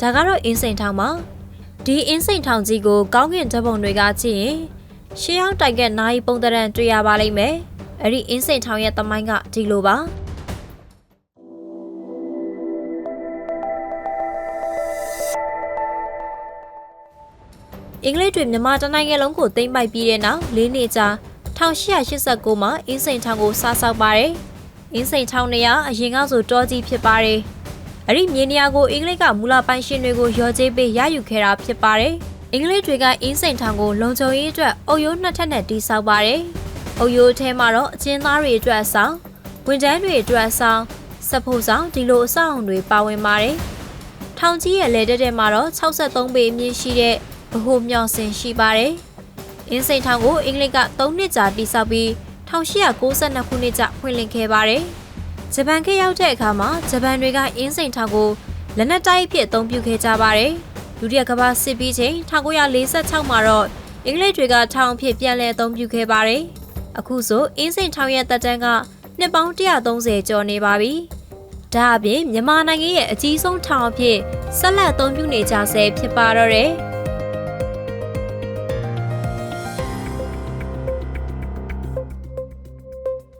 ဒါကတော့အင်းစိန်ထောင်ပါဒီအင်းစိန်ထောင်ကြီးကိုကောင်းကင်ဓာတ်ပုံတွေကကြည့်ရင်ရှေးအောင်တိုင်ကနိုင်ပုံသဏ္ဍာန်တွေ့ရပါလိမ့်မယ်အဲ့ဒီအင်းစိန်ထောင်ရဲ့သမိုင်းကဒီလိုပါအင်္ဂလိပ်တွေမြန်မာတိုင်းနိုင်ငံလုံးကိုသိမ်းပိုက်ပြီးတဲ့နောက်၄နှစ်ကြာ1889မှာအင်းစိန်ထောင်ကိုစားဆောက်ပါတယ်။အင်းစိန်ထောင်နေရအရင်ကဆိုတောကြီးဖြစ်ပါတယ်။ အဲ့ဒီမြေနေရာကိုအင်္ဂလိပ်ကမူလပိုင်ရှင်တွေကိုရော်ကြေးပေးရယူခဲ့တာဖြစ်ပါတယ်။အင်္ဂလိပ်တွေကအင်းစိန်ထောင်ကိုလုံခြုံရေးအတွက်အုပ်ရိုးနှစ်ထပ်နဲ့တီးဆောက်ပါတယ်။အုပ်ရိုးထဲမှာတော့အချင်းသားတွေအတွက်အဆောင်ဝန်ထမ်းတွေအတွက်အဆောင်စက်ဖို့ဆောင်ဒီလိုအဆောက်အုံတွေပါဝင်ပါတယ်။ထောင်ကြီးရဲ့လေတက်တဲ့မှာတော့63ပေအမြင့်ရှိတဲ့ဗဟိုမျော်စင်ရှိပါတယ်။အင်းစိန်ထောင်ကိုအင်္ဂလိပ်က3နှစ်ကြာတည်ဆောက်ပြီး1892ခုနှစ်ကျဖွင့်လှစ်ခဲ့ပါတယ်။ ဂျပန်ခေတ်ရောက်တဲ့အခါမှာဂျပန်တွေကအင်းစိန်ထောင်ကိုလက်နက်တိုက်အဖြစ်အသုံးပြုခဲ့ကြပါတယ်။ဒုတိယကမ္ဘာစစ်ပြီးချိန်1946မှာတော့အင်္ဂလိပ်တွေကထောင်အဖြစ်ပြန်လည်အသုံးပြုခဲ့ပါတယ်။အခုဆိုအင်းစိန်ထောင်ရဲ့တက်တန်းကနှစ်ပေါင်း130ကျော်နေပါပြီ။ဒါအပြင်မြန်မာနိုင်ငံရဲ့အကြီးဆုံးထောင်အဖြစ်ဆက်လက်အသုံးပြုနေကြဆဲဖြစ်ပါတော့တယ်။